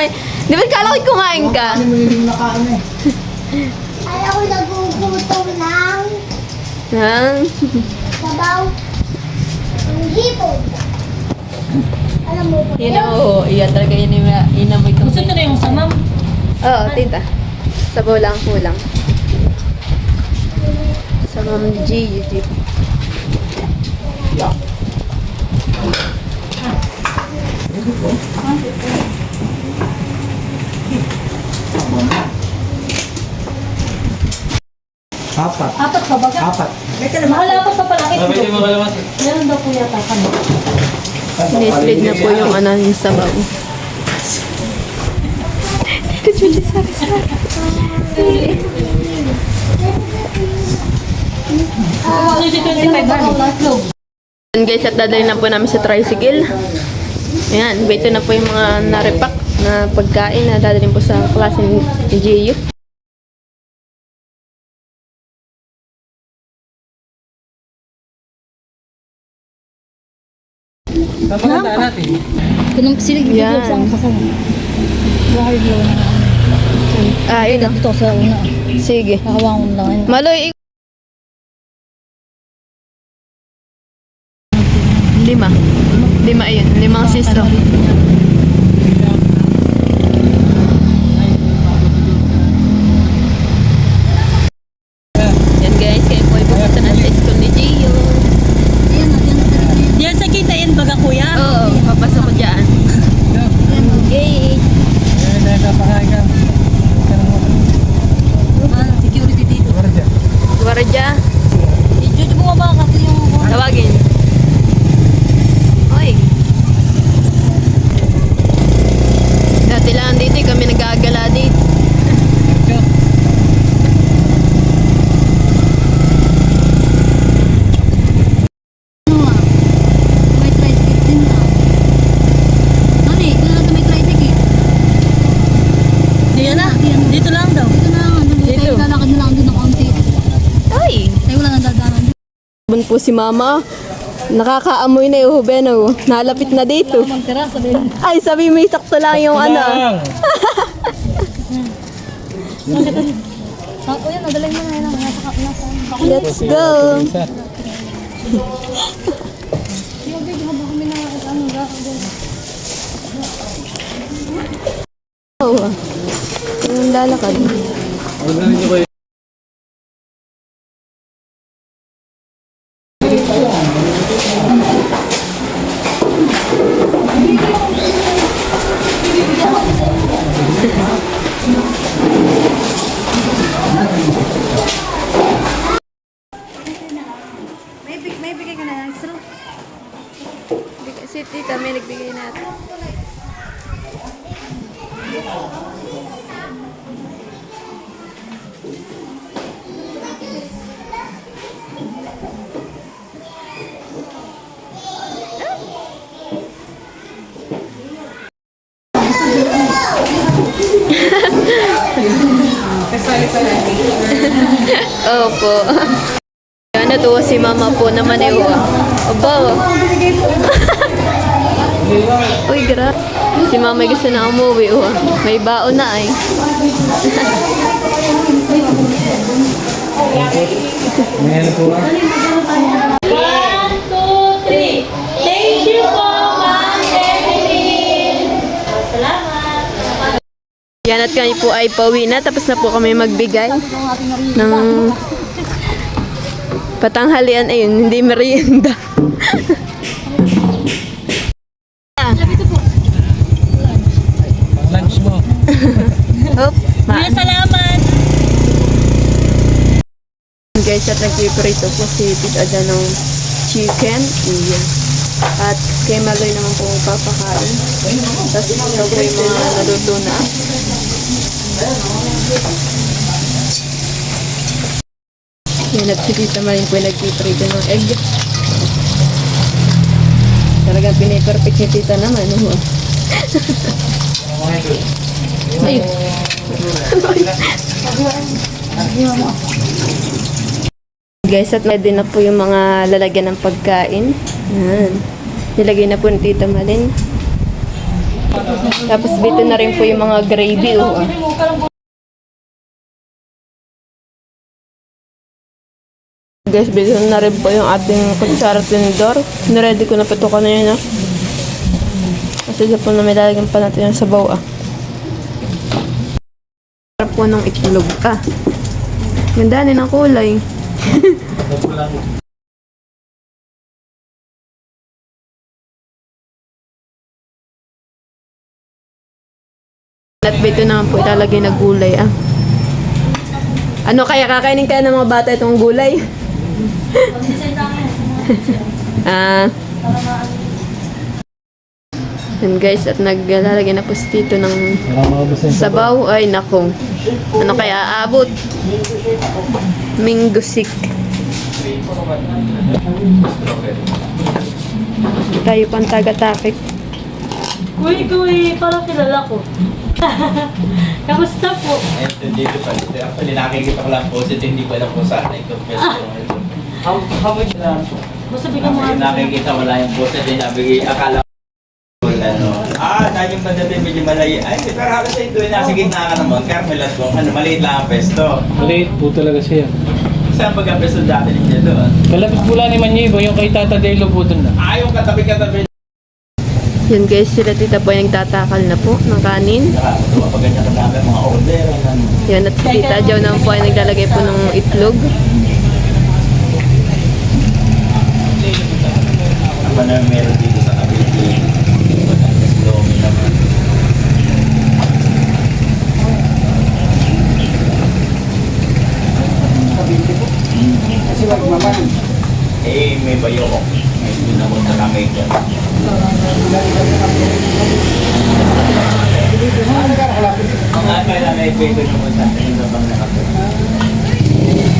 eh. Di ba kala ko kumain ka? Ano mo yung nakain eh? Kaya ko nagugutom ng Ha? sabaw ng hipon. Alam mo ba? Yun oo. Iyan talaga yun yung inamoy ko. Gusto ko na yung samam. Oo, tita. Sabaw lang kulang. Sa Ma'am G, YouTube. Apat. Apat pa ba? Apat. Mahal apat pa pala. Eh, Meron daw po yata kami. Sineslid na po yung ano yung sabaw. Tita Julie, 25 ba? Ayan guys, at dadalhin na po namin sa tricycle. Ayan, ito na po yung mga naripak na pagkain na dadalhin po sa klase ni GU. Kunong silig dito Yan. sa ang kasama. Bahay blow na. Ah. Ito sa una. Sige. Nakawang ko lang. Maloy, ik- Lima. Lima ayun. Limang sisto guys, kayo po ay pupunta na sa school ni Gio. Yan sa kita yan baga kuya. Oo, papasok ko dyan. Okay. Ah, security dito. Gwardiya. Dito bumaba kasi yung Tawagin. Oy. Dati lang dito, eh, kami nag-aagala dito. may tricycle din na. Ano eh, kailan na may tricycle? Diyan na, dito lang daw. Dito na lang, ano, dito. lalakad na lang din ng konti. Ay! Ay, wala nang dadanan. Bun po si mama. Nakakaamoy na yung hubeno. Nalapit na dito. Ay, sabi may sakto lang yung ano. Let's go. Yung haba kami na, ano, ga, Oh. Opo. Yan, natuwa si mama po naman eh. Aba. Uy, gra. Si mama ay gusto na umuwi. Oh. May baon na ay. Ngayon po ah. Yan at kami po ay pauwi na. Tapos na po kami magbigay ng patanghalian. Ayun, hindi merienda. Lunch mo. Hop. Salamat! Guys, at nagpiprito po si Tita Ada ng chicken. Iyan. At kay Maloy naman po papakain. Tapos ito po yung mga naluto na. Yan at si Tita Marin po yung nagpiprito ng egg. Talagang piniperfect ni Tita naman. Oh. Ay. Guys, at ready na po yung mga lalagyan ng pagkain. Yan. Nilagay na po ni Tita Malin. Tapos dito na rin po yung mga gravy. Oh. Guys, bilhin na rin po yung ating kutsara tinidor. Niready ko na po ito kanina. Kasi dyan po na may lalagyan pa natin yung sabaw ah. Sarap po ng itlog ah. Ganda din ang kulay. At ito naman po ilalagay na gulay ah. Ano kaya kakainin kaya ng mga bata itong gulay? ah. Yan guys, at naglalagay na po si Tito ng na sabaw. Ay, nako. Ano kaya aabot? Mingusik. Tayo pang taga-takik. Uy, kuy, parang kilala ko. Kamusta po? Ito dito pa. Actually, nakikita ko lang po. Ito hindi ko alam kung saan ito. Pero ito. How, how much na? Gusto bigyan mo Kasi nga. nakikita wala yung post. Ito. Akala ko ano. Ah, dahil yung banda din medyo malayo. Ay, pero halos sa ito. Nasa gitna ka naman. Carmelas ko. Ano, maliit lang ang pesto. Maliit po talaga siya. Saan pag ang pesto dati ninyo doon? Kalapit po lang ni Manyibo, yung kay Tata Delo po doon na. Ah, yung katabi-katabi. Yan guys, sila tita po ay nagtatakal na po ng kanin. Nakakatuwa pag ganyan ka namin mga order. Ano. Yan, at si tita Jow naman po ay naglalagay po ng itlog. Ano na meron dito sa kabilang Batangas Lomi naman. Eh, may bayo ko. May ginamot na kami dyan. Ang akay na may pwede naman sa atin yung bang nakapit.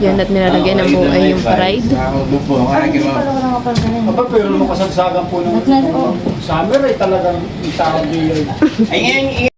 Yan, at nilalagay na po ay yung fried. Aba, pero nung kasagsagan po ng summer ay talagang tawag niyo. Ay, ngayon,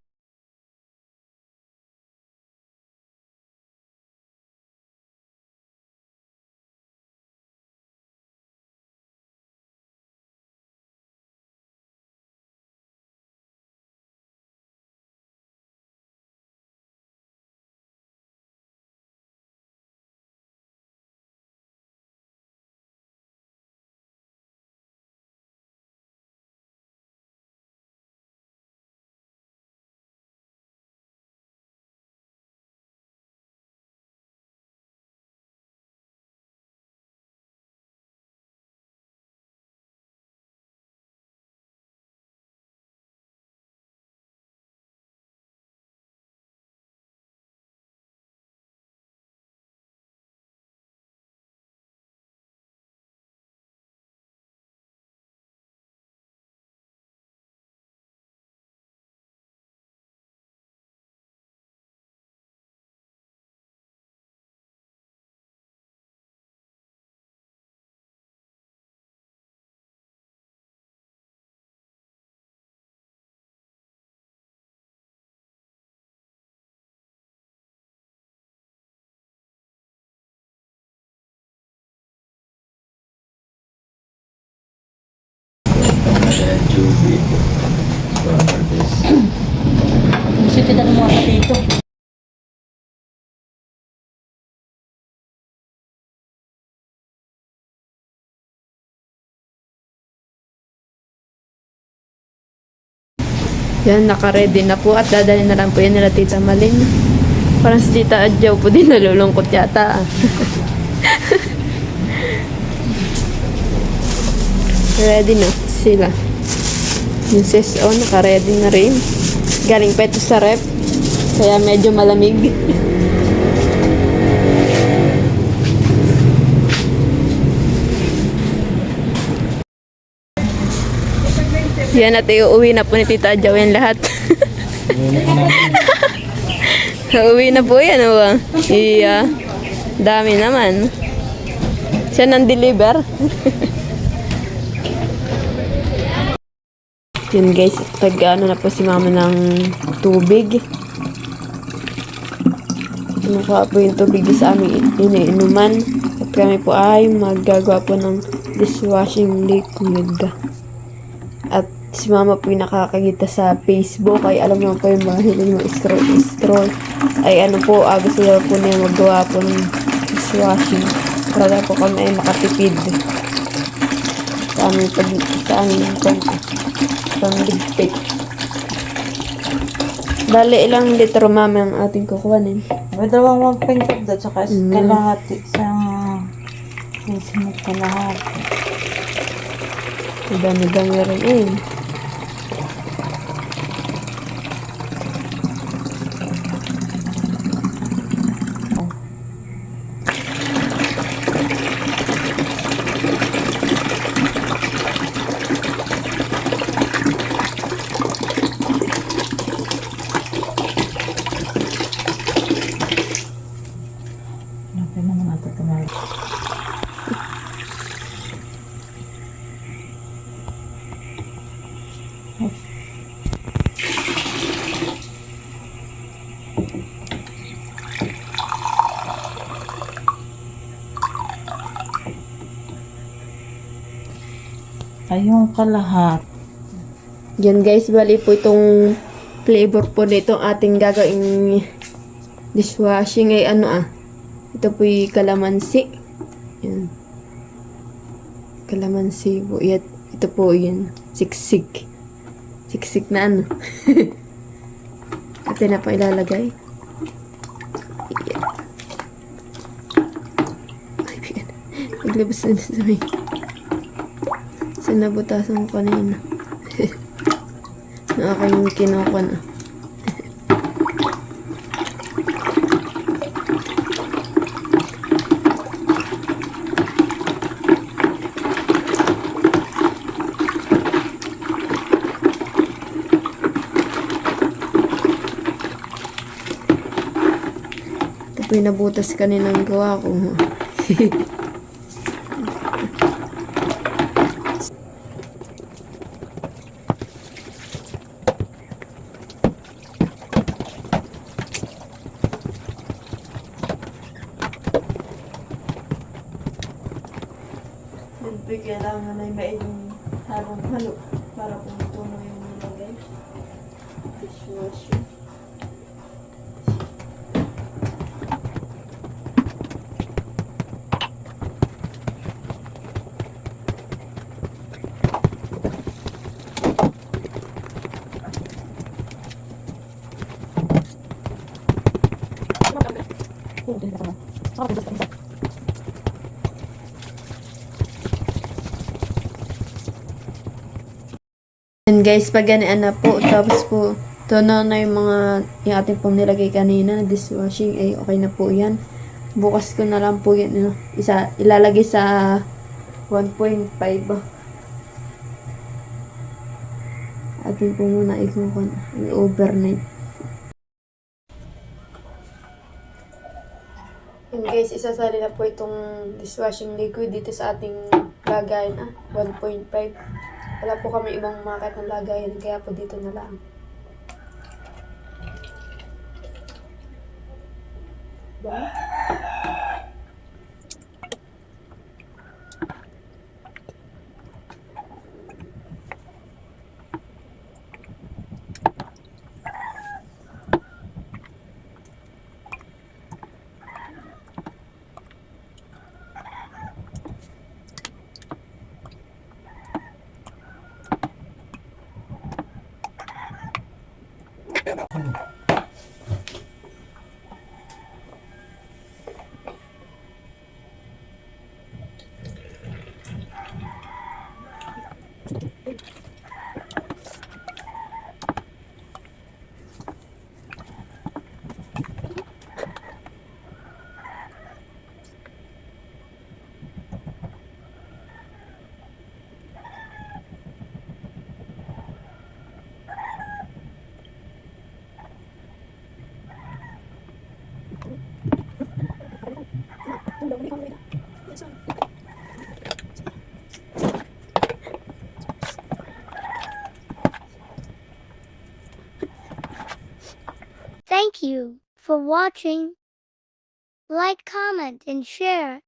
Gusto kita ng mga dito. Yan, naka-ready na po at dadalhin na lang po yan nila Tita Malin. Parang si Tita Adjaw po din nalulungkot yata. Ready na sila. Yung sis, oh, naka-ready na rin. Galing pa ito sa rep. Kaya medyo malamig. Yan at iuwi na po ni Tita Adjaw yan lahat. Uuwi na po yan, oh. Iya. Dami naman. Siya nang deliver. Yun guys, tag ano na po si mama ng tubig. Kinukuha po yung tubig sa aming iniinuman. At kami po ay maggagawa po ng dishwashing liquid. At si mama po yung nakakagita sa Facebook. Ay alam mo po yung mga hiling mo scroll scroll. Ay ano po, ah, gusto daw po niya maggawa po ng dishwashing. Para po kami ay makatipid. Sa aming pag sa aming pag pangligpit. Bale, ilang litro mama ang ating kukuhanin? May dalawang pingkot doon, tsaka Mm. kalahati. Isang susunod kalahati. Dami-dami rin eh. Natin naman natin tumayo. Ayun kalahat. Yan guys, bali po itong flavor po nito ating gagawing dishwashing ay ano ah. Ito po yung kalamansi. Yan. Kalamansi po. Yan. Ito po yan. Siksik. Siksik na ano. Ito na pa ilalagay. Yan. Ay, na sa may. Sinabutasan ko kanina. na ako yung kinuha na. Ito po yung nabutas kaninang gawa ko. Siyempre, kailangan iba yung harong halo para kung tuno yung nilagay. Dishwasher. And guys, pag ganyan na po, tapos po, tono na yung mga, yung ating pong nilagay kanina na dishwashing, ay okay na po yan. Bukas ko na lang po yan, ano, isa, ilalagay sa 1.5. Atin po muna ikukuha, overnight. Yun guys, isasali na po itong dishwashing liquid dito sa ating lagayan, ah, 1.5. Wala po kami ibang market ng lagayan, kaya po dito na lang. Ba? Thank you for watching. Like, comment, and share.